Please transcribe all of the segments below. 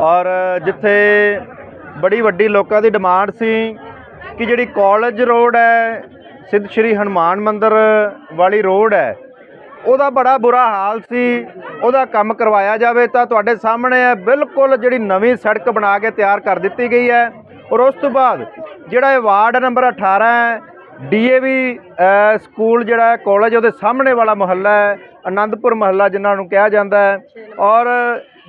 ਔਰ ਜਿੱਥੇ ਬੜੀ ਵੱਡੀ ਲੋਕਾਂ ਦੀ ਡਿਮਾਂਡ ਸੀ ਕਿ ਜਿਹੜੀ ਕਾਲਜ ਰੋਡ ਹੈ, ਸਿੱਧ ਸ਼੍ਰੀ ਹਨੂਮਾਨ ਮੰਦਿਰ ਵਾਲੀ ਰੋਡ ਹੈ, ਉਹਦਾ ਬੜਾ ਬੁਰਾ ਹਾਲ ਸੀ। ਉਹਦਾ ਕੰਮ ਕਰਵਾਇਆ ਜਾਵੇ ਤਾਂ ਤੁਹਾਡੇ ਸਾਹਮਣੇ ਹੈ, ਬਿਲਕੁਲ ਜਿਹੜੀ ਨਵੀਂ ਸੜਕ ਬਣਾ ਕੇ ਤਿਆਰ ਕਰ ਦਿੱਤੀ ਗਈ ਹੈ। ਔਰ ਉਸ ਤੋਂ ਬਾਅਦ ਜਿਹੜਾ ਇਹ ਵਾਰਡ ਨੰਬਰ 18 ਹੈ ਡੀਏਵੀ ਸਕੂਲ ਜਿਹੜਾ ਹੈ, ਕਾਲਜ, ਉਹਦੇ ਸਾਹਮਣੇ ਵਾਲਾ ਮੁਹੱਲਾ ਹੈ ਆਨੰਦਪੁਰ ਮੁਹੱਲਾ ਜਿਨ੍ਹਾਂ ਨੂੰ ਕਿਹਾ ਜਾਂਦਾ ਹੈ। ਔਰ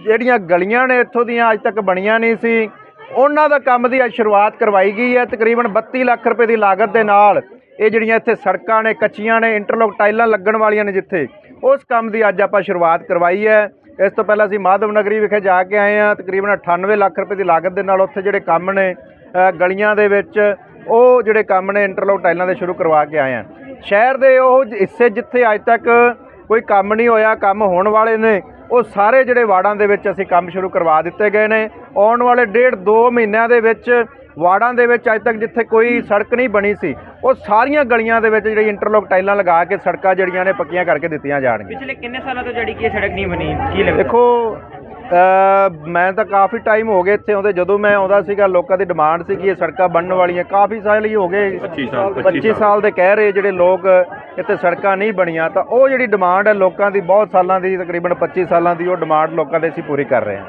ਜਿਹੜੀਆਂ ਗਲੀਆਂ ਨੇ ਇੱਥੋਂ ਦੀਆਂ, ਅੱਜ ਤੱਕ ਬਣੀਆਂ ਨਹੀਂ ਸੀ। ਉਹਨਾਂ ਦਾ ਕੰਮ ਦੀ ਅੱਜ ਸ਼ੁਰੂਆਤ ਕਰਵਾਈ ਗਈ ਹੈ, ਤਕਰੀਬਨ 32 ਲੱਖ ਰੁਪਏ ਦੀ ਲਾਗਤ ਦੇ ਨਾਲ ਇਹ ਜਿਹੜੀਆਂ ਇੱਥੇ ਸੜਕਾਂ ਨੇ, ਕੱਚੀਆਂ ਨੇ ਇੰਟਰਲੋਕ ਟਾਈਲਾਂ ਲੱਗਣ ਵਾਲੀਆਂ ਨੇ ਜਿੱਥੇ, ਉਸ ਕੰਮ ਦੀ ਅੱਜ ਆਪਾਂ ਸ਼ੁਰੂਆਤ ਕਰਵਾਈ ਹੈ। ਇਸ ਤੋਂ ਪਹਿਲਾਂ ਅਸੀਂ ਮਾਧਵ ਨਗਰੀ ਵਿਖੇ ਜਾ ਕੇ ਆਏ ਹਾਂ, ਤਕਰੀਬਨ 98 ਲੱਖ ਰੁਪਏ ਦੀ ਲਾਗਤ ਦੇ ਨਾਲ ਉੱਥੇ ਜਿਹੜੇ ਕੰਮ ਨੇ ਗਲੀਆਂ ਦੇ ਵਿੱਚ ਉਹ ਜਿਹੜੇ ਕੰਮ ਨੇ ਇੰਟਰਲੋਕ ਟਾਈਲਾਂ ਦੇ ਸ਼ੁਰੂ ਕਰਵਾ ਕੇ ਆਏ ਹਾਂ ਸ਼ਹਿਰ ਦੇ ਉਹ ਹਿੱਸੇ ਜਿੱਥੇ ਅੱਜ ਤੱਕ ਕੋਈ ਕੰਮ ਨਹੀਂ ਹੋਇਆ ਕੰਮ ਹੋਣ ਵਾਲੇ ਨੇ ਉਹ ਸਾਰੇ ਜਿਹੜੇ ਵਾਰਡਾਂ ਦੇ ਵਿੱਚ ਅਸੀਂ ਕੰਮ ਸ਼ੁਰੂ ਕਰਵਾ ਦਿੱਤੇ ਗਏ ਨੇ। ਆਉਣ ਵਾਲੇ ਡੇਢ 2 ਮਹੀਨਿਆਂ ਦੇ ਵਿੱਚ ਵਾਰਡਾਂ ਦੇ ਵਿੱਚ ਅੱਜ ਤੱਕ ਜਿੱਥੇ ਕੋਈ ਸੜਕ ਨਹੀਂ ਬਣੀ ਸੀ ਉਹ ਸਾਰੀਆਂ ਗਲੀਆਂ ਦੇ ਵਿੱਚ ਜਿਹੜੀ ਇੰਟਰਲੋਕ ਟਾਈਲਾਂ ਲਗਾ ਕੇ ਸੜਕਾਂ ਜਿਹੜੀਆਂ ਨੇ ਪੱਕੀਆਂ ਕਰਕੇ ਦਿੱਤੀਆਂ ਜਾਣਗੀਆਂ। ਪਿਛਲੇ ਕਿੰਨੇ ਸਾਲਾਂ ਤੋਂ ਜਿਹੜੀ ਕਿ ਸੜਕ ਨਹੀਂ ਬਣੀ ਕੀ ਲੱਗਦਾ? ਦੇਖੋ ਮੈਂ ਤਾਂ ਕਾਫੀ ਟਾਈਮ ਹੋ ਗਏ ਇੱਥੇ ਆਉਂਦੇ। ਜਦੋਂ ਮੈਂ ਆਉਂਦਾ ਸੀਗਾ ਲੋਕਾਂ ਦੀ ਡਿਮਾਂਡ ਸੀ ਕਿ ਇਹ ਸੜਕਾਂ ਬਣਨ ਵਾਲੀਆਂ ਕਾਫੀ ਸਾਲ ਹੀ ਹੋ ਗਏ। 25 ਸਾਲ 25 ਸਾਲ। ਦੇ ਕਹਿ ਰਹੇ ਜਿਹੜੇ ਲੋਕ ਇੱਥੇ ਸੜਕਾਂ ਨਹੀਂ ਬਣੀਆਂ ਤਾਂ ਉਹ ਜਿਹੜੀ ਡਿਮਾਂਡ ਹੈ ਲੋਕਾਂ ਦੀ ਬਹੁਤ ਸਾਲਾਂ ਦੀ ਤਕਰੀਬਨ 25 ਸਾਲਾਂ ਦੀ ਉਹ ਡਿਮਾਂਡ ਲੋਕਾਂ ਦੇ ਅਸੀਂ ਪੂਰੀ ਕਰ ਰਹੇ ਹਾਂ।